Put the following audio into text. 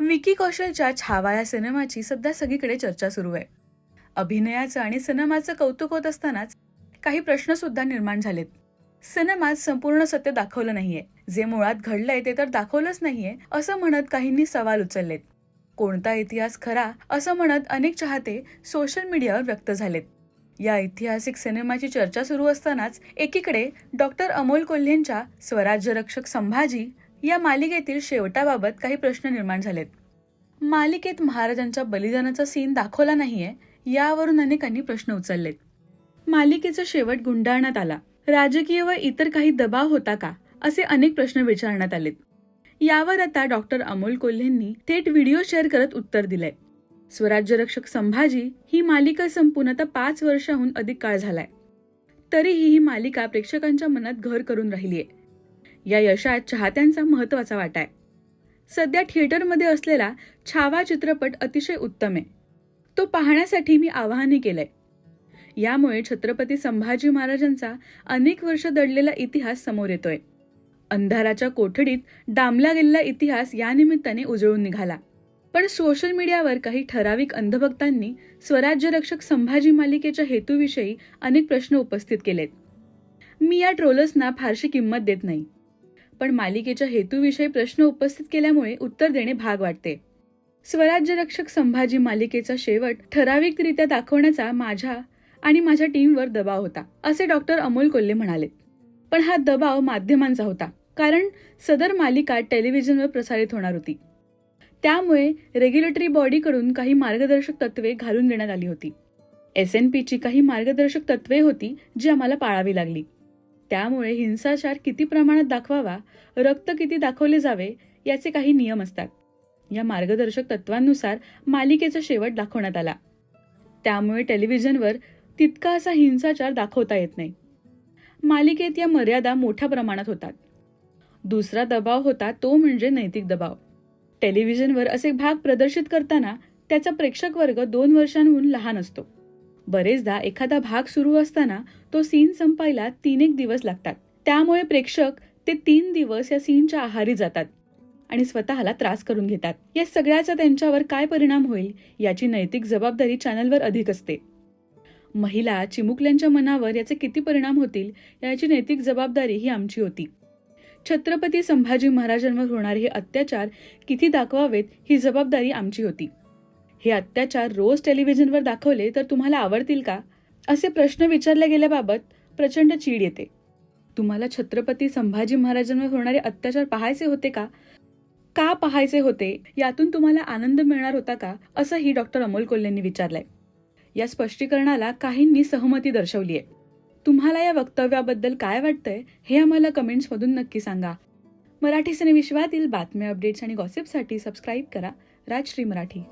विकी कौशलच्या छावा या सिनेमाची सध्या सगळीकडे चर्चा सुरू आहे. अभिनयाचं आणि सिनेमाचं कौतुक होत असतानाच काही प्रश्न सुद्धा निर्माण झालेत. सिनेमात संपूर्ण सत्य दाखवलं नाहीये. जे मुळात घडलंय ते तर दाखवलंच नाहीये असं म्हणत काहींनी सवाल उचललेत. कोणता इतिहास खरा असं म्हणत अनेक चाहते सोशल मीडियावर व्यक्त झालेत. या ऐतिहासिक सिनेमाची चर्चा सुरू असतानाच एकीकडे डॉक्टर अमोल कोल्हेंच्या स्वराज्यरक्षक संभाजी या मालिकेतील शेवटाबाबत काही प्रश्न निर्माण झालेत. मालिकेत महाराजांच्या बलिदानाचा सीन दाखवला नाहीये यावरून अनेकांनी प्रश्न उचललेत. मालिकेचा शेवट गुंडाळण्यात आला. राजकीय व इतर काही दबाव होता का असे अनेक प्रश्न विचारण्यात आलेत. यावर आता डॉक्टर अमोल कोल्हेंनी थेट व्हिडिओ शेअर करत उत्तर दिलंय. स्वराज्य रक्षक संभाजी ही मालिका संपून आता पाच वर्षाहून अधिक काळ झालाय. तरीही ही मालिका प्रेक्षकांच्या मनात घर करून राहिलीये. या यशात चाहत्यांचा महत्त्वाचा वाटा आहे. सध्या थिएटरमध्ये असलेला छावा चित्रपट अतिशय उत्तम आहे. तो पाहण्यासाठी मी आवाहनही केलंय. यामुळे छत्रपती संभाजी महाराजांचा अनेक वर्ष दडलेला इतिहास समोर येतोय. अंधाराच्या कोठडीत डांबला गेलेला इतिहास या निमित्ताने उजळून निघाला. पण सोशल मीडियावर काही ठराविक अंधभक्तांनी स्वराज्य रक्षक संभाजी मालिकेच्या हेतूविषयी अनेक प्रश्न उपस्थित केलेत. मी या ट्रोलर्सना फारशी किंमत देत नाही. पण मालिकेच्या हेतूविषयी प्रश्न उपस्थित केल्यामुळे उत्तर देणे भाग वाटते. स्वराज्य रक्षक संभाजी मालिकेचा शेवट ठराविकरित्या दाखवण्याचा माझ्या आणि माझ्या टीमवर दबाव होता असे डॉक्टर अमोल कोल्हे म्हणाले. पण हा दबाव माध्यमांचा होता कारण सदर मालिका टेलिव्हिजनवर प्रसारित होणार होती. त्यामुळे रेग्युलेटरी बॉडीकडून काही मार्गदर्शक तत्वे घालून देण्यात आली होती. एस एन पीची काही मार्गदर्शक तत्वे होती जी आम्हाला पाळावी लागली. त्यामुळे हिंसाचार किती प्रमाणात दाखवावा रक्त किती दाखवले जावे याचे काही नियम असतात. या मार्गदर्शक तत्वांनुसार मालिकेचा शेवट दाखवण्यात आला. त्यामुळे टेलिव्हिजनवर तितका असा हिंसाचार दाखवता येत नाही. मालिकेत या मर्यादा मोठ्या प्रमाणात होतात. दुसरा दबाव होता तो म्हणजे नैतिक दबाव. टेलिव्हिजनवर असे भाग प्रदर्शित करताना त्याचा प्रेक्षक वर्ग दोन वर्षांहून लहान असतो. बरेचदा एखादा भाग सुरू असताना तो सीन संपायला तीन एक दिवस लागतात. त्यामुळे प्रेक्षक ते तीन दिवस या सीनच्या आहारी जातात आणि स्वतःला त्रास करून घेतात. या सगळ्याचा त्यांच्यावर काय परिणाम होईल याची नैतिक जबाबदारी चॅनलवर अधिक असते. महिला चिमुकल्यांच्या मनावर याचे किती परिणाम होतील याची नैतिक जबाबदारी ही आमची होती. छत्रपती संभाजी महाराजांवर होणारे हे अत्याचार किती दाखवावेत ही जबाबदारी आमची होती. हे अत्याचार रोज टेलिव्हिजनवर दाखवले तर तुम्हाला आवडतील का? असे प्रश्न विचारल्या गेल्याबाबत प्रचंड चीड येते. तुम्हाला छत्रपती संभाजी महाराजांवर होणारे अत्याचार पाहायचे होते का? का पाहायचे होते? यातून तुम्हाला आनंद मिळणार होता का? असंही डॉक्टर अमोल कोल्हेंनी विचारलंय. या स्पष्टीकरणाला काहींनी सहमती दर्शवली आहे तुम्हाला या वक्तव्याबद्दल काय वाटतंय हे आम्हाला कमेंट्समधून नक्की सांगा. मराठी सिनेविश्वातील बातम्या अपडेट्स आणि गॉसिपसाठी सबस्क्राईब करा. राजश्री मराठी.